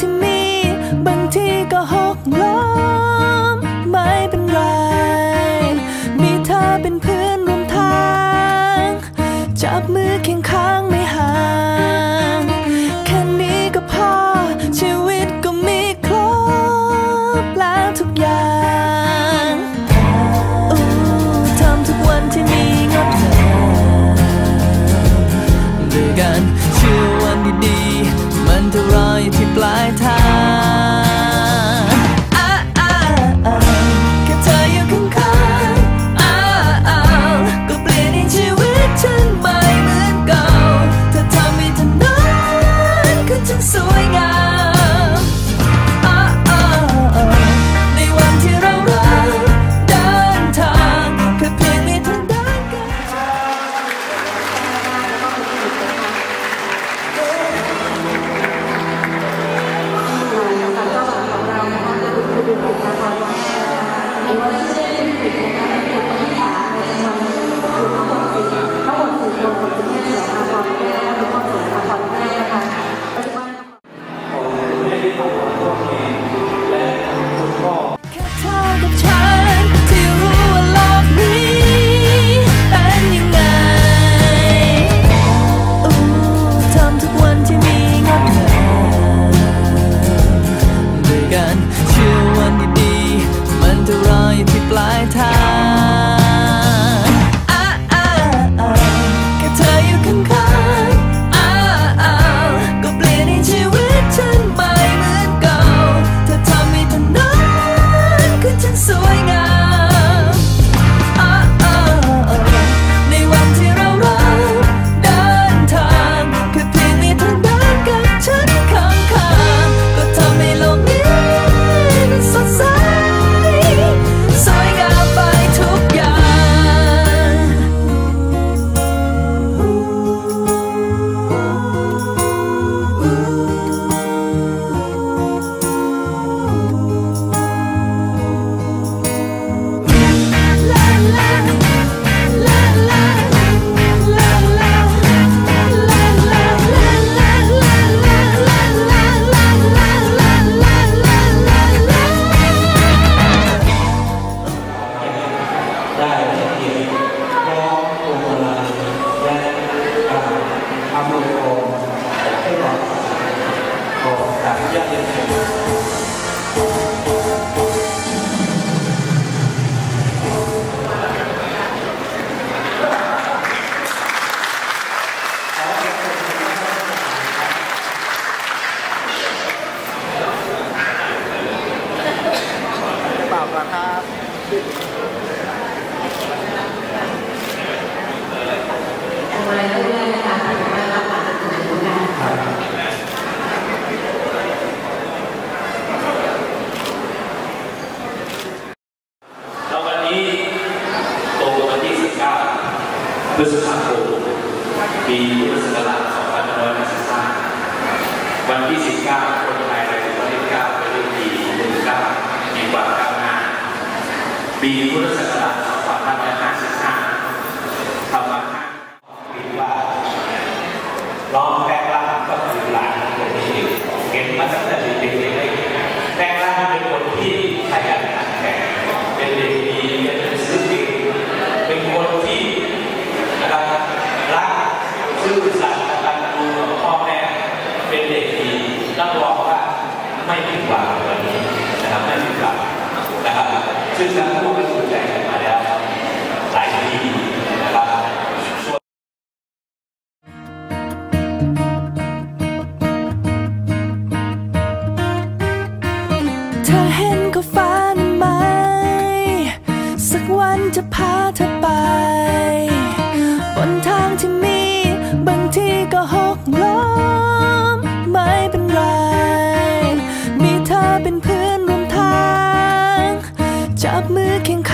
ที่มี บางทีก็หกล้มไม่เป็นไร มีเธอเป็นเพื่อนร่วมทาง จับมือเคียงข้างไม่ห่าง จากเยอะเครับ ปีพุทธศักราช2553วันที่ 19 คนไทยเราถือว่าเลข9เป็นเลขดีของเลข9มีคามก้าวหน้า ปีพุทธศักราช2555ธรรมะปิดว่าลองแซื่อสัตย์กตัญญูต่อพ่อแม่เป็นเด็กดีรับรองว่าไม่ผิดหวังวันนี้นะครับไม่ผิดหวังนะครับซึ่งทั้งคู่เป็นสุดใจกันมาแล้วหลายปีนะครับเธอเห็นก็ฝันไหม สักวันจะพาเธอ ก็หกล้มไม่เป็นไร มีเธอเป็นเพื่อนร่วมทาง จับมือเคียงข้าง